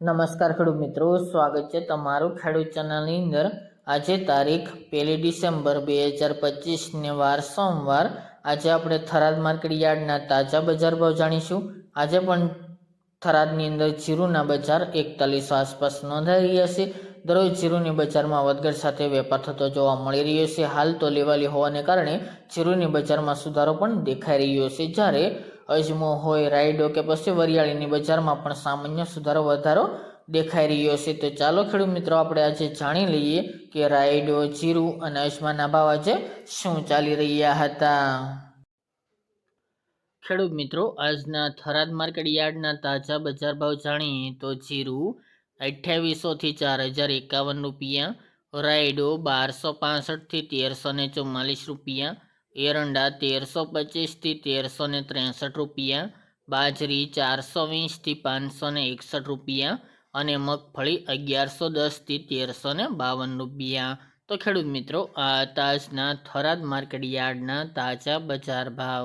નમસ્કાર ખેડૂત મિત્રો, સ્વાગત છે તમારું ખેડૂત ચેનલની અંદર. આજે તારીખ પહેલી ડિસેમ્બર બે હજાર પચીસને વાર સોમવાર. આજે આપણે થરાદ માર્કેટ યાર્ડના તાજા બજાર ભાવ જાણીશું. આજે પણ થરાદની અંદર જીરુના બજાર એકતાલીસો આસપાસ નોંધાઈ રહ્યા છે. દરરોજ જીરુની બજારમાં વધઘટ સાથે વેપાર થતો જોવા મળી રહ્યો છે. હાલ તો લેવાલી હોવાને કારણે જીરુની બજારમાં સુધારો પણ દેખાઈ રહ્યો છે. જ્યારે અજમો હોય, રાયડો કે પછી વરિયાળીની બજારમાં પણ સામાન્ય સુધારો વધારો દેખાઈ રહ્યો છે. તો ચાલો ખેડૂત મિત્રો, આપણે આજે જાણી લઈએ કે રાયડો, જીરું અને અજમાના ભાવ આજે શું ચાલી રહ્યા હતા. ખેડૂત મિત્રો, આજના થરાદ માર્કેટ યાર્ડના તાજા બજાર ભાવ જાણીએ તો જીરું અઠ્યાવીસોથી ચાર હજાર એકાવન રૂપિયા, રાયડો બારસો પાસઠથી તેરસો ને રૂપિયા એરંડા તેરસો પચીસથી તેરસો ને ત્રેસઠ રૂપિયા, બાજરી ચારસો વીસથી પાંચસો ને એકસઠ રૂપિયા અને મગફળી અગિયારસો દસથી તેરસો ને બાવન રૂપિયા. તો ખેડૂત મિત્રો, આ તાજના થરાદ માર્કેટ યાર્ડના તાજા બજાર ભાવ.